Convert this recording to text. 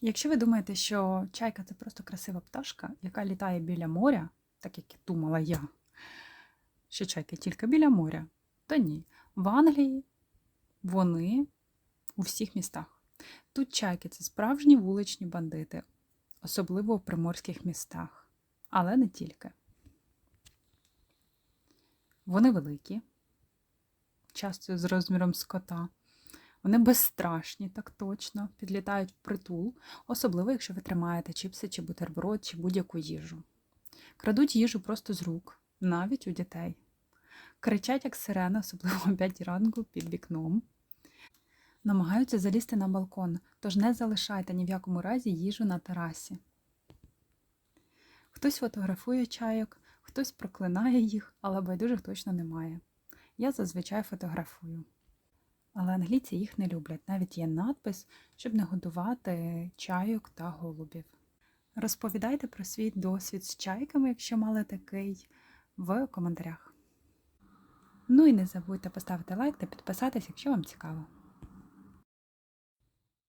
Якщо ви думаєте, що чайка це просто красива пташка, яка літає біля моря, так як і думала я, що чайки тільки біля моря, то ні. В Англії вони у всіх містах. Тут чайки це справжні вуличні бандити, особливо в приморських містах, але не тільки. Вони великі, часто з розміром скота. Вони безстрашні, так точно, підлітають в притул, особливо, якщо ви тримаєте чіпси чи бутерброд, чи будь-яку їжу. Крадуть їжу просто з рук, навіть у дітей. Кричать, як сирена, особливо о 5 ранку під вікном. Намагаються залізти на балкон, тож не залишайте ні в якому разі їжу на терасі. Хтось фотографує чайок, хтось проклинає їх, але байдужих точно немає. Я зазвичай фотографую. Але англійці їх не люблять. Навіть є надпис, щоб не годувати чайок та голубів. Розповідайте про свій досвід з чайками, якщо мали такий, в коментарях. Ну і не забудьте поставити лайк та підписатись, якщо вам цікаво.